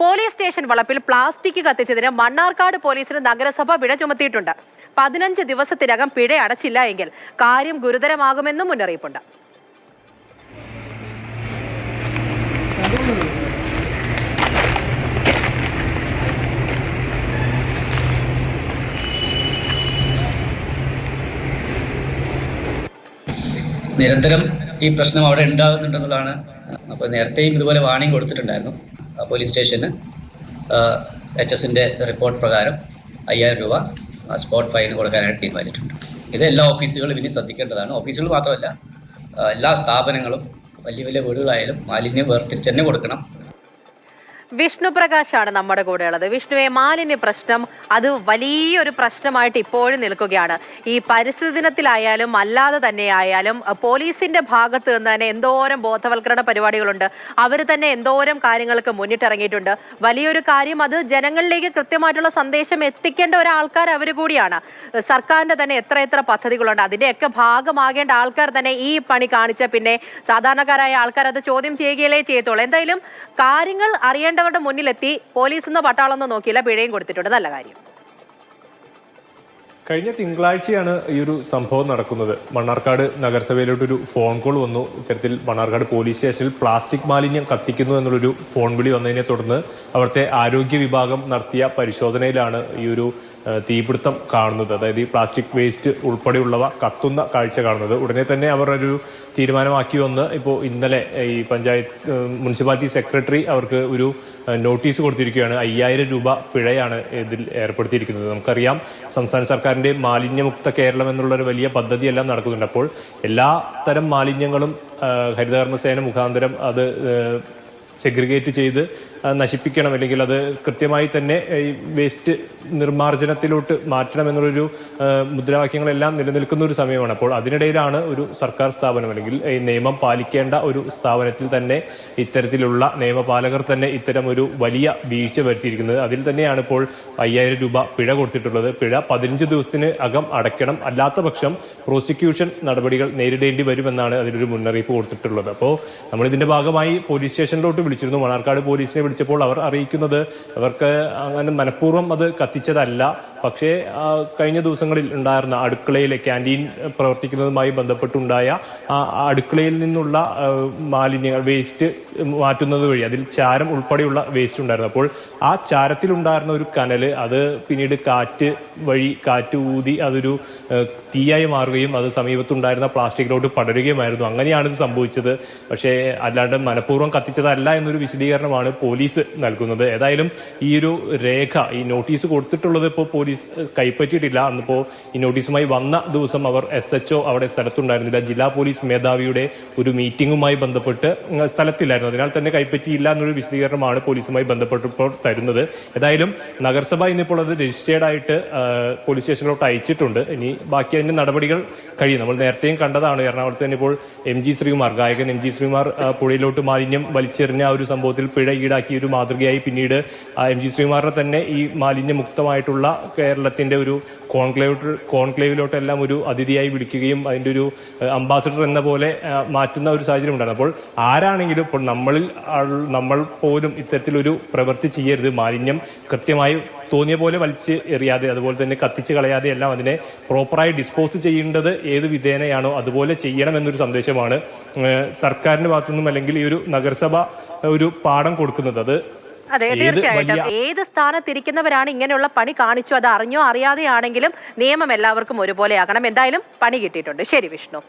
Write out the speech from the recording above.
Police station വളപ്പിൽ plastic കത്തിച്ചതിന് മണ്ണാർക്കാട് പോലീസിന് നഗരസഭ പിഴ ചുമത്തിയിട്ടുണ്ട്. പതിനഞ്ച് ദിവസത്തിനകം പിഴ അടച്ചില്ല എങ്കിൽ കാര്യം ഗുരുതരമാകുമെന്നും മുന്നറിയിപ്പുണ്ട്. നിരന്തരം ഈ പ്രശ്നം അവിടെ ഉണ്ടാകുന്നുണ്ടെന്നുള്ളതാണ്. അപ്പോൾ നേരത്തെയും ഇതുപോലെ വാണിംഗ് കൊടുത്തിട്ടുണ്ടായിരുന്നു. പോലീസ് സ്റ്റേഷന് എച്ച് എസിന്റെ റിപ്പോർട്ട് പ്രകാരം അയ്യായിരം രൂപ സ്പോട്ട് ഫൈൻ കൊടുക്കാനായിട്ട് തീരുമാനിച്ചിട്ടുണ്ട്. ഇത് എല്ലാ ഓഫീസുകളും ഇനി ശ്രദ്ധിക്കേണ്ടതാണ്. ഓഫീസുകൾ മാത്രമല്ല എല്ലാ സ്ഥാപനങ്ങളും വലിയ വലിയ വീടുകളായാലും മാലിന്യം വേർതിരിച്ച് തന്നെ കൊടുക്കണം. വിഷ്ണു പ്രകാശാണ് നമ്മുടെ കൂടെ ഉള്ളത് വിഷ്ണുവെ മാലിന്യ പ്രശ്നം അത് വലിയൊരു പ്രശ്നമായിട്ട് ഇപ്പോഴും നിൽക്കുകയാണ്. ഈ പരിസ്ഥിതി ദിനത്തിലായാലും അല്ലാതെ തന്നെ ആയാലും പോലീസിന്റെ ഭാഗത്ത് നിന്ന് തന്നെ എന്തോരം ബോധവൽക്കരണ പരിപാടികളുണ്ട്. അവർ തന്നെ എന്തോരം കാര്യങ്ങൾക്ക് മുന്നിട്ടിറങ്ങിയിട്ടുണ്ട്. വലിയൊരു കാര്യം അത് ജനങ്ങളിലേക്ക് കൃത്യമായിട്ടുള്ള സന്ദേശം എത്തിക്കേണ്ട ഒരാൾക്കാർ അവർ കൂടിയാണ്. സർക്കാരിന്റെ തന്നെ എത്ര എത്ര പദ്ധതികളുണ്ട്. അതിന്റെയൊക്കെ ഭാഗമാകേണ്ട ആൾക്കാർ തന്നെ ഈ പണി കാണിച്ച പിന്നെ സാധാരണക്കാരായ ആൾക്കാർ അത് ചോദ്യം ചെയ്യുകയല്ലേ ചെയ്യത്തുള്ളൂ. എന്തായാലും കാര്യങ്ങൾ അറിയേണ്ടവരുടെ മുന്നിലെത്തി. പോലീസ് എന്ന പട്ടാളം ഒന്നും നോക്കിയില്ല. പിഴയും കൊടുത്തിട്ടുണ്ട്. നല്ല കാര്യം. കഴിഞ്ഞ തിങ്കളാഴ്ചയാണ് ഈ ഒരു സംഭവം നടക്കുന്നത്. മണ്ണാർക്കാട് നഗരസഭയിലോട്ടൊരു ഫോൺ കോൾ വന്നു. ഇത്തരത്തിൽ മണ്ണാർക്കാട് പോലീസ് സ്റ്റേഷനിൽ പ്ലാസ്റ്റിക് മാലിന്യം കത്തിക്കുന്നു എന്നുള്ളൊരു ഫോൺ വിളി വന്നതിനെ തുടർന്ന് അവിടുത്തെ ആരോഗ്യ വിഭാഗം നടത്തിയ പരിശോധനയിലാണ് ഈ ഒരു തീപിടുത്തം കാണുന്നത് അതായത് ഈ പ്ലാസ്റ്റിക് വേസ്റ്റ് ഉൾപ്പെടെയുള്ളവ കത്തുന്ന കാഴ്ച കാണുന്നത്. ഉടനെ തന്നെ അവർ ഒരു തീരുമാനമാക്കി വന്ന് ഇപ്പോൾ ഇന്നലെ ഈ പഞ്ചായത്ത് മുനിസിപ്പാലിറ്റി സെക്രട്ടറി അവർക്ക് ഒരു നോട്ടീസ് കൊടുത്തിരിക്കുകയാണ്. അയ്യായിരം രൂപ പിഴയാണ് ഇതിൽ ഏർപ്പെടുത്തിയിരിക്കുന്നത്. നമുക്കറിയാം സംസ്ഥാന സർക്കാരിന്റെ മാലിന്യമുക്ത കേരളം എന്നുള്ള ഒരു വലിയ പദ്ധതിയെല്ലാം നടക്കുന്നുണ്ട്. അപ്പോൾ എല്ലാ തരം മാലിന്യങ്ങളും ഹരിതകർമ്മസേന മുഖാന്തരം അത് സെഗ്രിഗേറ്റ് ചെയ്ത് നശിപ്പിക്കണം അല്ലെങ്കിൽ അത് കൃത്യമായി തന്നെ ഈ വേസ്റ്റ് നിർമ്മാർജനത്തിലോട്ട് മാറ്റണം എന്നുള്ളൊരു മുദ്രാവാക്യങ്ങളെല്ലാം നിലനിൽക്കുന്ന ഒരു സമയമാണ്. അപ്പോൾ അതിനിടയിലാണ് ഒരു സർക്കാർ സ്ഥാപനം അല്ലെങ്കിൽ ഈ നിയമം പാലിക്കേണ്ട ഒരു സ്ഥാപനത്തിൽ തന്നെ ഇത്തരത്തിലുള്ള നിയമപാലകർ തന്നെ ഇത്തരം ഒരു വലിയ വീഴ്ച വരുത്തിയിരിക്കുന്നത്. അതിൽ തന്നെയാണ് ഇപ്പോൾ അയ്യായിരം രൂപ പിഴ കൊടുത്തിട്ടുള്ളത്. പിഴ പതിനഞ്ച് ദിവസത്തിന് അകം അടയ്ക്കണം. അല്ലാത്ത പക്ഷം പ്രോസിക്യൂഷൻ നടപടികൾ നേരിടേണ്ടി വരുമെന്നാണ് അതിലൊരു മുന്നറിയിപ്പ് കൊടുത്തിട്ടുള്ളത്. അപ്പോൾ നമ്മൾ ഇതിന്റെ ഭാഗമായി പോലീസ് സ്റ്റേഷനിലോട്ട് വിളിച്ചിരുന്നു. മണാർക്കാട് പോലീസിനെ വിളിച്ചപ്പോൾ അവർ അറിയിക്കുന്നത് അവർക്ക് അങ്ങനെ മനഃപൂർവം അത് കത്തിച്ചതല്ല. പക്ഷേ കഴിഞ്ഞ ദിവസങ്ങളിൽ ഉണ്ടായിരുന്ന അടുക്കളയിലെ ക്യാന്റീൻ പ്രവർത്തിക്കുന്നതുമായി ബന്ധപ്പെട്ടുണ്ടായ അടുക്കളയിൽ നിന്നുള്ള മാലിന്യങ്ങൾ വേസ്റ്റ് മാറ്റുന്നത് വഴി അതിൽ ചാരം ഉൾപ്പെടെയുള്ള വേസ്റ്റ് ഉണ്ടായിരുന്നു. അപ്പോൾ ആ ചാരത്തിലുണ്ടായിരുന്ന ഒരു കനൽ അത് പിന്നീട് കാറ്റ് വഴി കാറ്റ് ഊതി അതൊരു തീയായി മാറുകയും അത് സമീപത്തുണ്ടായിരുന്ന പ്ലാസ്റ്റിക്കിലോട്ട് പടരുകയുമായിരുന്നു. അങ്ങനെയാണ് ഇത് സംഭവിച്ചത്. പക്ഷേ അല്ലാണ്ട് മനഃപൂർവം കത്തിച്ചതല്ല എന്നൊരു വിശദീകരണമാണ് പോലീസ് നൽകുന്നത്. ഏതായാലും ഈ ഒരു രേഖ ഈ നോട്ടീസ് കൊടുത്തിട്ടുള്ളത് ഇപ്പോൾ പോലീസ് ഏഹ്, കൈപ്പറ്റിയിട്ടില്ല. അന്നിപ്പോൾ ഈ നോട്ടീസുമായി വന്ന ദിവസം അവർ എസ് എച്ച് അവിടെ സ്ഥലത്തുണ്ടായിരുന്നില്ല. ജില്ലാ പോലീസ് മേധാവിയുടെ ഒരു മീറ്റിംഗുമായി ബന്ധപ്പെട്ട് സ്ഥലത്തില്ലായിരുന്നു. അതിനാൽ തന്നെ കൈപ്പറ്റിയില്ല എന്നൊരു വിശദീകരണമാണ് പോലീസുമായി ബന്ധപ്പെട്ടപ്പോൾ തരുന്നത്. ഏതായാലും നഗരസഭ ഇന്നിപ്പോൾ അത് രജിസ്റ്റേർഡ് ആയിട്ട് പോലീസ് സ്റ്റേഷനിലോട്ട് അയച്ചിട്ടുണ്ട്. ഇനി ബാക്കി അതിന്റെ നടപടികൾ കഴിയും. നമ്മൾ നേരത്തെയും കണ്ടതാണ്. എറണാകുളത്ത് തന്നെ ഇപ്പോൾ എം ജി ശ്രീകുമാർ ഗായകൻ എം ജി ശ്രീകുമാർ പുഴയിലോട്ട് മാലിന്യം വലിച്ചെറിഞ്ഞ ആ ഒരു സംഭവത്തിൽ പിഴ ഈടാക്കിയ ഒരു മാതൃകയായി പിന്നീട് എം ജി ശ്രീകുമാറിനെ തന്നെ ഈ മാലിന്യമുക്തമായിട്ടുള്ള കേരളത്തിന്റെ ഒരു കോൺക്ലേവ് കോൺക്ലേവിലോട്ടെല്ലാം ഒരു അതിഥിയായി വിളിക്കുകയും അതിന്റെ ഒരു അംബാസഡർ എന്ന പോലെ മാറ്റുന്ന ഒരു സാഹചര്യം ഉണ്ടായിരുന്നു. അപ്പോൾ ആരാണെങ്കിലും ഇപ്പോൾ നമ്മളിൽ നമ്മൾ പോലും ഇത്തരത്തിലൊരു പ്രവൃത്തി ചെയ്യരുത്. മാലിന്യം കൃത്യമായി തോന്നിയ പോലെ വലിച്ച് എറിയാതെ അതുപോലെ തന്നെ കത്തിച്ച് കളയാതെ എല്ലാം അതിനെ പ്രോപ്പറായി ഡിസ്പോസ് ചെയ്യേണ്ടത് ഏത് വിധേനയാണോ അതുപോലെ ചെയ്യണം എന്നൊരു സന്ദേശമാണ് സർക്കാരിന്റെ ഭാഗത്തു നിന്നും അല്ലെങ്കിൽ ഈ ഒരു നഗരസഭ ഒരു പാഠം കൊടുക്കുന്നത്. അത് അതെ തീർച്ചയായിട്ടും. ഏത് സ്ഥാനത്തിരിക്കുന്നവരാണ് ഇങ്ങനെയുള്ള പണി കാണിച്ചു? അത് അറിഞ്ഞോ അറിയാതെയാണെങ്കിലും നിയമം എല്ലാവർക്കും ഒരുപോലെയാകണം. എന്തായാലും പണി കിട്ടിയിട്ടുണ്ട്. ശരി വിഷ്ണു.